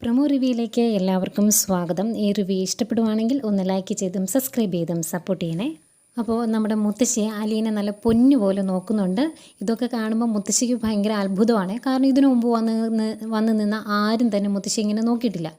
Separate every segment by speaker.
Speaker 1: Promo റിവ്യൂയിലേക്ക് എല്ലാവർക്കും സ്വാഗതം. ഈ റിവ്യൂ ഇഷ്ടപ്പെടുവാണെങ്കിൽ ഒന്ന് ലൈക്ക് ചെയ്തും സബ്സ്ക്രൈബ് ചെയ്തും സപ്പോർട്ട് ചെയ്യണേ. അപ്പോൾ നമ്മുടെ മുത്തശ്ശി അലീനെ നല്ല പൊന്നു പോലെ നോക്കുന്നുണ്ട്. ഇതൊക്കെ കാണുമ്പോൾ മുത്തശ്ശിക്ക് ഭയങ്കര അത്ഭുതമാണ്. കാരണം ഇതിനു മുമ്പ് വന്ന് വന്ന് നിന്ന ആരും തന്നെ മുത്തശ്ശി ഇങ്ങനെ നോക്കിയിട്ടില്ല.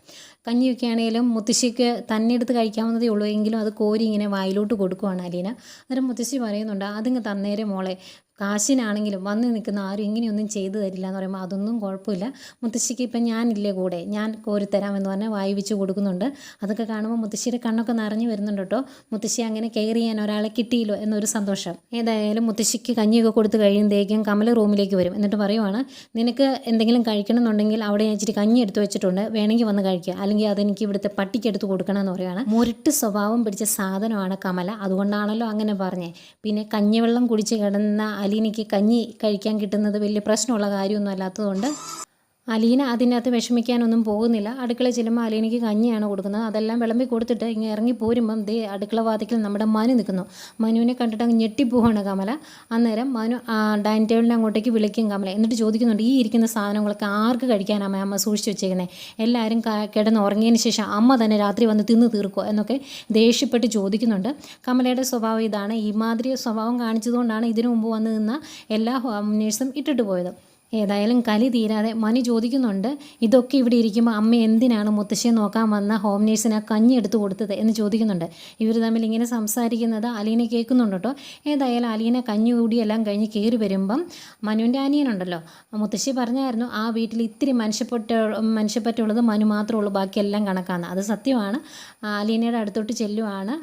Speaker 1: കഞ്ഞിയൊക്കെ ആണെങ്കിലും മുത്തശ്ശിക്ക് തന്നെ എടുത്ത് കഴിക്കാവുന്നതേ ഉള്ളൂ. എങ്കിലും അത് കോരി ഇങ്ങനെ വായിലോട്ട് കൊടുക്കുവാണ് അലീന. അന്നേരം മുത്തശ്ശി പറയുന്നുണ്ട് അതിങ്ങ് തന്നേരെ മോളെ. കാശിനാണെങ്കിലും വന്ന് നിൽക്കുന്ന ആരും ഇങ്ങനെയൊന്നും ചെയ്തു തരില്ല എന്ന് പറയുമ്പോൾ അതൊന്നും കുഴപ്പമില്ല. മുത്തശ്ശിക്ക് ഇപ്പം ഞാനില്ലേ കൂടെ? ഞാൻ കോരിത്തരാമെന്ന് പറഞ്ഞാൽ വായി വെച്ച് കൊടുക്കുന്നുണ്ട്. അതൊക്കെ കാണുമ്പോൾ മുത്തശ്ശിയുടെ കണ്ണൊക്കെ നിറഞ്ഞു വരുന്നുണ്ട് കേട്ടോ. മുത്തശ്ശി അങ്ങനെ കെയർ ചെയ്യാൻ ഒരാളെ കിട്ടിയില്ലോ എന്നൊരു സന്തോഷം. ഏതായാലും മുത്തശ്ശിക്ക് കഞ്ഞിയൊക്കെ കൊടുത്ത് കഴിയുമ്പോഴേക്കും കമൽ റൂമിലേക്ക് വരും. എന്നിട്ട് പറയുവാണ് നിനക്ക് എന്തെങ്കിലും കഴിക്കണമെന്നുണ്ടെങ്കിൽ അവിടെ ഞാൻ ഇച്ചിരി കഞ്ഞി എടുത്ത് വെച്ചിട്ടുണ്ട്. വേണമെങ്കിൽ വന്ന് കഴിക്കുക അല്ലെങ്കിൽ അതെനിക്ക് ഇവിടുത്തെ പട്ടിക്ക് എടുത്ത് കൊടുക്കണം എന്ന് പറയുവാണ്. മുരട്ട് സ്വഭാവം പിടിച്ച സാധനമാണ് കമല. അതുകൊണ്ടാണല്ലോ അങ്ങനെ പറഞ്ഞേ. പിന്നെ കഞ്ഞിവെള്ളം കുടിച്ച് കിടന്ന അലീനയ്ക്ക് കഞ്ഞി കഴിക്കാൻ കിട്ടുന്നത് വലിയ പ്രശ്നമുള്ള കാര്യമൊന്നും അല്ലാത്തതുകൊണ്ട് അലീന അതിനകത്ത് വിഷമിക്കാനൊന്നും പോകുന്നില്ല. അടുക്കള ചെല്ലുമ്പോൾ അലീനയ്ക്ക് കഞ്ഞിയാണ് കൊടുക്കുന്നത്. അതെല്ലാം വിളമ്പി കൊടുത്തിട്ട് ഇങ്ങനെ ഇറങ്ങി പോരുമ്പം ദേ അടുക്കള വാതിക്കൽ നമ്മുടെ മനു നിൽക്കുന്നു മനുവിനെ കണ്ടിട്ട് അങ്ങ് ഞെട്ടിപ്പോവാണ് കമല. അന്നേരം മനു ഡൈനിങ് ടേബിളിന്റെ അങ്ങോട്ടേക്ക് വിളിക്കും കമല. എന്നിട്ട് ചോദിക്കുന്നുണ്ട് ഈ ഇരിക്കുന്ന സാധനങ്ങളൊക്കെ ആർക്ക് കഴിക്കാനാണ് അമ്മ സൂക്ഷിച്ച് വെച്ചേക്കുന്നത് എല്ലാവരും കിടന്ന് ഉറങ്ങിയതിന് ശേഷം അമ്മ തന്നെ രാത്രി വന്ന് തിന്ന് തീർക്കുമോ എന്നൊക്കെ ദേഷ്യപ്പെട്ട് ചോദിക്കുന്നുണ്ട്. കമലയുടെ സ്വഭാവം ഇതാണ്. ഈ മാതിരി സ്വഭാവം കാണിച്ചതുകൊണ്ടാണ് ഇതിനു മുമ്പ് വന്ന് നിന്ന എല്ലാ നേഴ്സും ഇട്ടിട്ട് പോയത്. ഏതായാലും കലി തീരാതെ മണി ചോദിക്കുന്നുണ്ട് ഇതൊക്കെ ഇവിടെ ഇരിക്കുമ്പോൾ അമ്മ എന്തിനാണ് മുത്തശ്ശിയെ നോക്കാൻ വന്ന ഹോം നേഴ്സിന് കഞ്ഞി എടുത്തു കൊടുത്തത്? എന്ന് ചോദിക്കുന്നുണ്ട്. ഇവർ തമ്മിൽ ഇങ്ങനെ സംസാരിക്കുന്നത് അലീന കേൾക്കുന്നുണ്ട് കേട്ടോ. ഏതായാലും അലീന കഞ്ഞി കൂടിയെല്ലാം കഴിഞ്ഞ് കയറി വരുമ്പം മനുവിന്റെ അനിയനുണ്ടല്ലോ. മുത്തശ്ശി പറഞ്ഞായിരുന്നു ആ വീട്ടിൽ ഇത്തിരി മനുഷ്യപ്പെട്ട മനുഷ്യപ്പറ്റുള്ളത് മനു മാത്രമേ ഉള്ളൂ ബാക്കിയെല്ലാം കണക്കാണ് അത് സത്യമാണ്. അലീനയുടെ അടുത്തോട്ട് ചെല്ലുവാണ്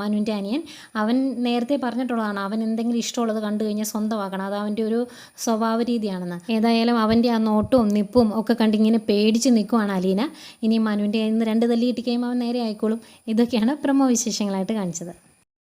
Speaker 1: മനുവിന്റെ അനിയൻ. അവൻ നേരത്തെ പറഞ്ഞിട്ടുള്ളതാണ് അവൻ എന്തെങ്കിലും ഇഷ്ടമുള്ളത് കണ്ടു കഴിഞ്ഞാൽ സ്വന്തമാക്കണം. അത് അവന്റെ ഒരു സ്വഭാവ രീതിയാണെന്ന് ഏതായാലും അവന്റെ ആ നോട്ടവും നിപ്പും ഒക്കെ കണ്ടിങ്ങനെ പേടിച്ച് നിൽക്കുവാണ് അലീന. ഇനി മനുവിന്റെ കയ്യിൽ നിന്ന് രണ്ട് തല്ലി കിട്ടിക്കഴിയുമ്പോൾ അവൻ നേരെ ആയിക്കോളും. ഇതൊക്കെയാണ് പ്രമോ വിശേഷങ്ങളായിട്ട് കാണിച്ചത്.